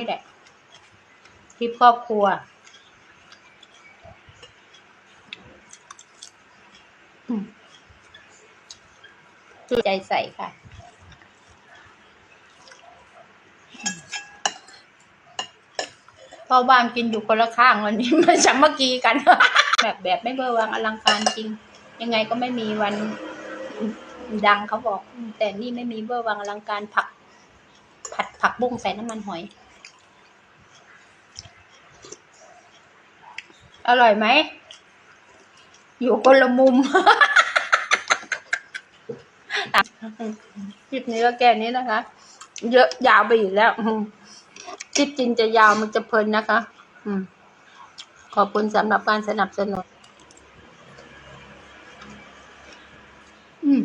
นี่แหละ คลิปครอบครัวอืมใจใส่ค่ะ พ่อบ้านกินอยู่คนละข้างวันนี้มาสามัคคีกัน แบบแบบไม่เบอร์วางอลังการจริง ยังไงก็ไม่มีวันดังเขาบอก แต่นี่ไม่มีเบอร์วางอลังการผัก ผัดผักบุ้งใส่น้ำมันหอย อร่อยไหม อยู่คนละมุม คลิปนี้ก็แก่นี้นะคะ เยอะยาวไปอีกแล้วอืมคลิปจริงจะยาวมันจะเพลินนะคะ อืมขอบคุณสำหรับการสนับสนุน อืม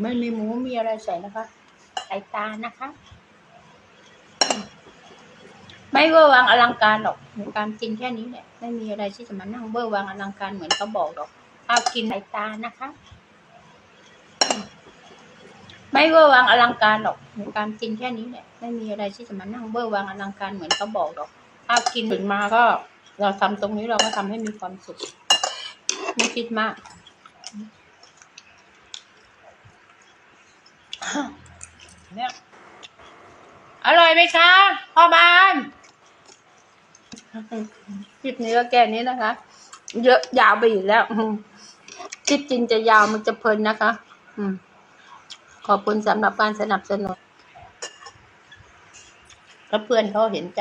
ไม่มีหมูมีอะไรใส่นะคะ ใส่ตานะคะอืม ไม่เวอร์วังอลังการหรอกในการกินแค่นี้แหละไม่มีอะไรที่จะมานั่งเวอร์วังอลังการเหมือนเขาบอกหรอกถ้ากินใส่ตานะคะ ไม่เวอร์วังอลังการหรอกในการกินแค่นี้แหละไม่มีอะไรที่จะมานั่งเวอร์วังอลังการเหมือนเขาบอกหรอกถ้ากินถึงมาก็ เราทำตรงนี้เราก็ทำให้มีความสุขไม่คิดมากเนี่ยอร่อยไหมคะพ่อบ้าน คลิปนี้ก็แก่นี้นะคะ เยอะยาวไปอีกแล้วคลิปจริงจะยาวมันจะเพลินนะคะ อืม ขอบคุณสำหรับการสนับสนุนถ้าเพื่อนเขาเห็นใจ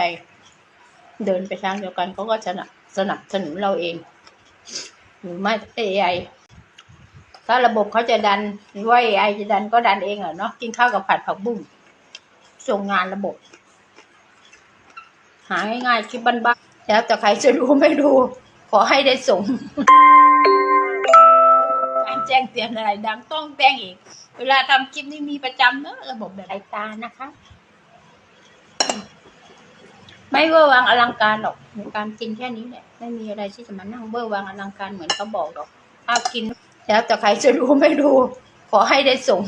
เดินไปทางเดียวกันเขาก็สนับสนับสนุนเราเอง หรือไม่เอไอถ้าระบบเขาจะดันว่าไอจะดันก็ดันเองเหรอเนาะกินข้าวกับผัดผักบุ้งส่งงานระบบ หาง่ายๆคลิปบ้านๆแล้วแต่ใครจะดูไม่ดู ขอให้ได้ส่งการแจ้งเตือนอะไรดังต้องแจ้งอีก เวลาทำคลิปนี่มีประจำเนอะระบบแบบสายตานะคะ ไม่เวอร์วังอลังการหรอกในการกินแค่นี้แหละไม่มีอะไรที่จะมานั่งเวอร์วังอลังการเหมือนเขาบอกหรอกถ้ากิน แล้วแต่ใครจะดูไม่ดู ขอให้ได้ส่ง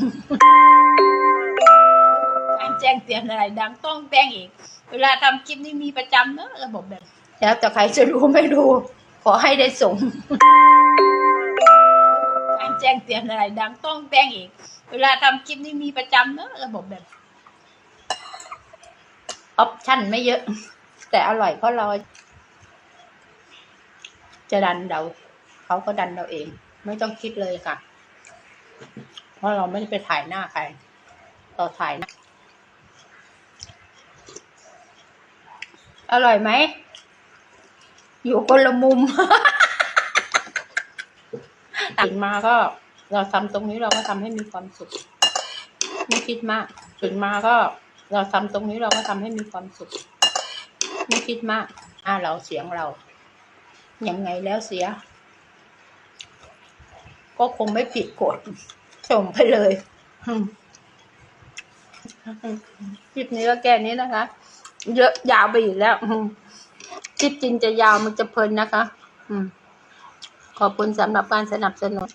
การแจ้งเตือนอะไรดังต้องแจ้งอีก เวลาทำคลิปนี่มีประจำเนอะระบบแบบ แล้วแต่ใครจะดูไม่ดูขอให้ได้ส่งการแจ้งเตือนอะไร ดังต้องแจ้งอีก เวลาทำคลิปนี่มีประจำเนอะระบบแบบออปชั่นไม่เยอะ แต่อร่อยเพราะเราจะดันเราเขาก็ดันเราเอง ไม่ต้องคิดเลยค่ะ เพราะเราไม่ได้ไปถ่ายหน้าใครเราถ่ายหน้า อร่อยไหม อยู่คนละมุม ตื่นมาก็ เราทำตรงนี้เราก็ทำให้มีความสุข ไม่คิดมากตื่นมาก็ เราทำตรงนี้เราก็ทำให้มีความสุข ไม่คิดมาก อ่าเราเสียงเรา ยังไงแล้วเสีย ก็คงไม่ผิดกฎส่งไปเลยอืมคลิปนี้ก็แก่นี้นะคะ เยอะยาวไปอีกแล้วคลิปจริงจะยาวมันจะเพลินนะคะ อืมขอบคุณสำหรับการสนับสนุน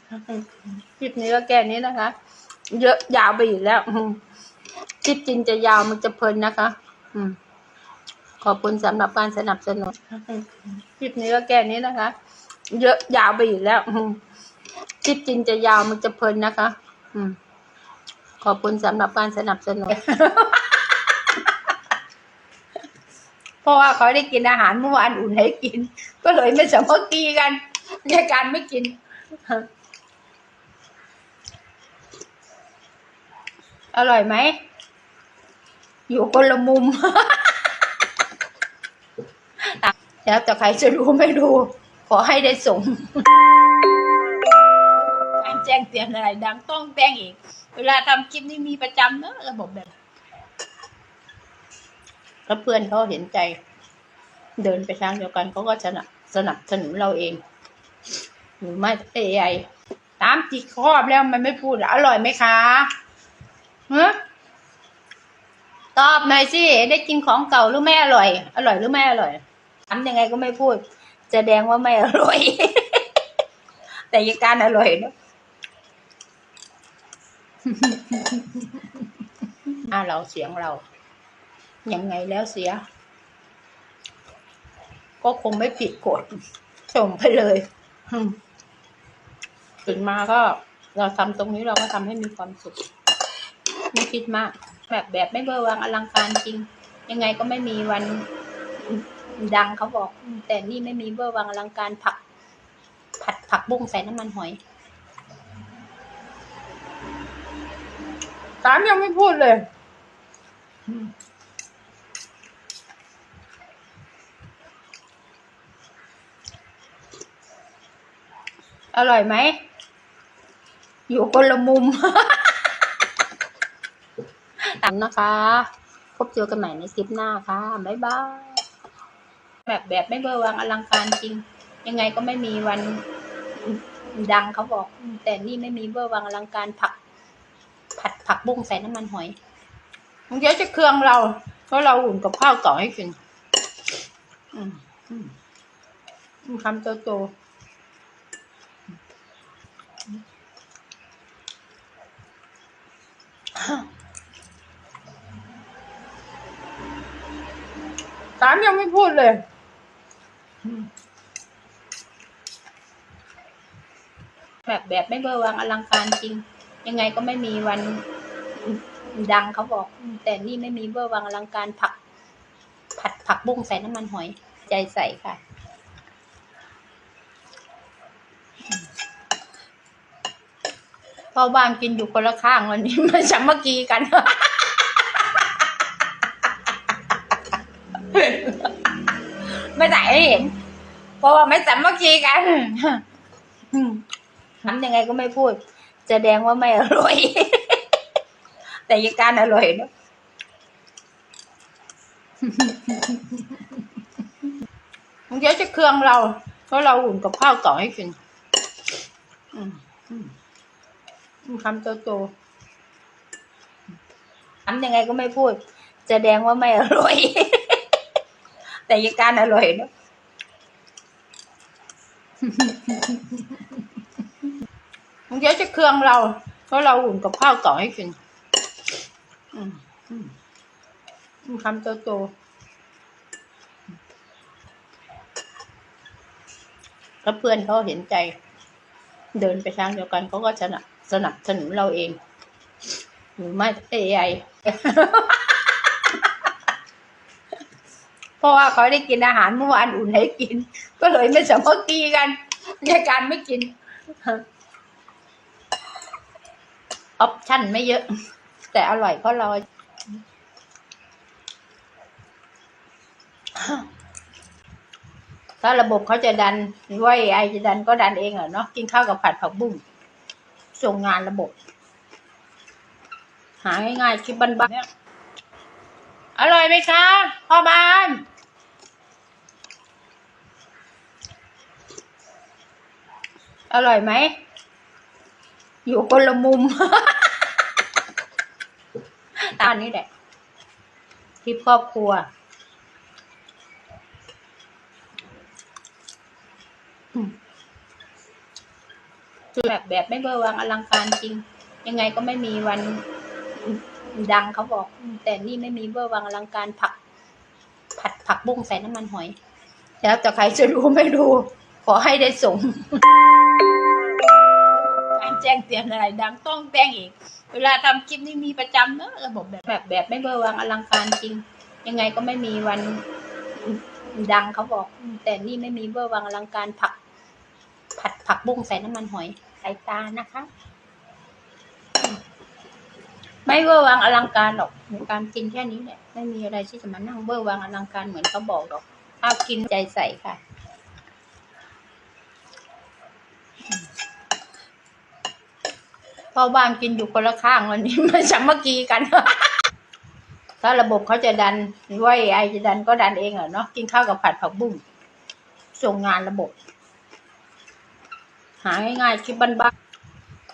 คลิปนี้ก็แก่นี้นะคะ เยอะยาวไปอีกแล้วคลิปจริงจะยาวมันจะเพลินนะคะ อืมขอบคุณสำหรับการสนับสนุนคลิปนี้ก็แก่นี้นะคะ เยอะยาวไปอีกแล้วคลิปจริงจะยาวมันจะเพลินนะคะ อืมขอบคุณสำหรับการสนับสนุน เพ ราะว่าเขาได้กินอาหารเมื่อวานอุ่นให้กิน ก็เลยไม่สามัคคีกันในการไม่กินอร่อยไหม อยู่คนละมุม แล้วแต่ใครจะดูไม่ดูขอให้ได้ส่ง การแจ้งเตือนอะไรดังต้องแจ้งอีก เวลาทำคลิปนี่มีประจำเนอะระบบแบบ ถ้าเพื่อนเขาเห็นใจ เดินไปทางเดียวกันเขาก็สนับสนับสนุนเราเองหรือไม่เอไอตามจิกครอบแล้วมันไม่พูดอร่อยไหมคะฮะตอบหน่อยสิได้กินของเก่าหรือไม่อร่อย อร่อยหรือไม่อร่อยทำยังไงก็ไม่พูดแสดงว่าไม่อร่อย แต่ยังการอร่อยเนอะหน้าเราเสียงเรา ยังไงแล้วเสีย ก็คงไม่ผิดกฎส่งไปเลยอืมตื่นมาก็เราทำตรงนี้เราก็ทำให้มีความสุข ไม่คิดมาก แบบแบบไม่เบอร์วางอลังการจริง ยังไงก็ไม่มีวันดังเขาบอก แต่นี่ไม่มีเบอร์วางอลังการผัก ผัดผักบุ้งใส่น้ำมันหอยสามยังไม่พูดเลย อร่อยไหม อยู่คนละมุม ตามนะคะ พบเจอกันใหม่ในคลิปหน้าค่ะ บ๊ายบาย แบบแบบไม่เบอร์วางอลังการจริง ยังไงก็ไม่มีวันดังเขาบอก แต่นี่ไม่มีเบอร์วางอลังการผัก ผัดผักบุ้งใส่น้ำมันหอยมันเดี๋ยวจะเครื่องเรา เพราะเราอุ่นกับข้าวต่อให้กิน อืมอืมอืมคำโตโตสามยังไม่ พูดเลยแบบแบบไม่เบอร์วางอลังการจริง ยังไงก็ไม่มีวันดังเขาบอก แต่นี่ไม่มีเบอร์วางอลังการผัก ผัดผักบุ้งใส่น้ำมันหอย ใจใส่ค่ะพ่อบ้านกินอยู่คนละข้างวันนี้มาสามัคคีกัน ไม่ใส่ให้เห็นเพราะว่าไม่สามัคคีกันทำยังไงก็ไม่พูดจะแดงว่าไม่อร่อย แต่ยาการอร่อยเนอะมันเดี๋ยวจะเครื่องเราเพราะเราอุ่นกับข้าวต่อให้กินอืมอืมอืมคำโตโตทำยังไงก็ไม่พูดจะแดงว่าไม่อร่อย แต่ยาการอร่อยเนอะมันเดี๋ยวจะเครื่องเรา เพราะเราอุ่นกับข้าวต่อให้กินคำโตโตถ้เพื่อนเขาเห็นใจ เดินไปทางเดียวกันเขาก็สนับสนับสนุนเราเอง หรือไม่เอไอ เพราะว่าเขาได้กินอาหารเมื่อวานอุ่นให้กิน ก็เลยไม่สามัคคีกันในการไม่กินออปชั่นไม่เยอะ แต่อร่อยเพราะเราถ้าระบบเขาจะดันว่าไอจะดันก็ดันเองเหรอเนาะกินข้าวกับผัดผักบุ้งส่งงานระบบ หาง่ายๆคลิปบ้านๆเนี่ย อร่อยไหมคะพ่อบ้าน อร่อยไหม อยู่คนละมุม ตอนนี้แหละคลิปครอบครัวแบบแบบไม่เบอร์วางอลังการจริง ยังไงก็ไม่มีวัน ดังเขาบอก แต่นี่ไม่มีเบอร์วางอลังการผัก ผัดผักบุ้งใส่น้ำมันหอย แล้วแต่ใครจะรู้ไม่รู้ ขอให้ได้ส่งการแจ้งเตือนอะไร ดังต้องแจ้งอีก เวลาทำคลิปนี่มีประจำเนอะระบบแบบแบบแบบไม่เบอร์วางอลังการจริง ยังไงก็ไม่มีวันดังเขาบอก แต่นี่ไม่มีเบอร์วางอลังการผัก ผัดผักบุ้งใส่น้ำมันหอยสายตานะคะ ไม่เบอร์วางอลังการหรอกในการกินแค่นี้แหละไม่มีอะไรที่จะมานั่งเบอร์วางอลังการเหมือนเขาบอกหรอกถ้ากินใจใส่ค่ะพ่อบ้านกินอยู่คนละข้างวันนี้มาสามัคคีกัน ถ้าระบบเขาจะดันว่าไอจะดันก็ดันเองเหรอเนาะกินข้าวกับผัดผักบุ้งส่งงานระบบ หาง่ายๆคลิปบ้านๆ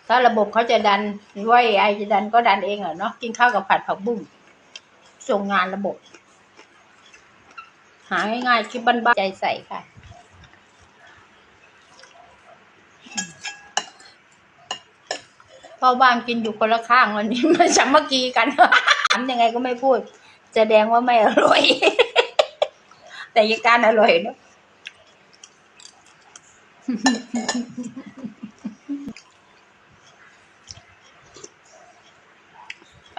ถ้าระบบเขาจะดันหรือว่าไอจะดันก็ดันเองเหรอเนาะกินข้าวกับผัดผักบุ้งส่งงานระบบ หาง่ายๆคลิปบ้านๆใจใส่ค่ะพ่อบ้านกินอยู่คนละข้างวันนี้มาสามัคคีกันามยังไงก็ไม่พูดแสดงว่าไม่อร่อย แต่ยายการอร่อยเนอะ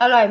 อร่อย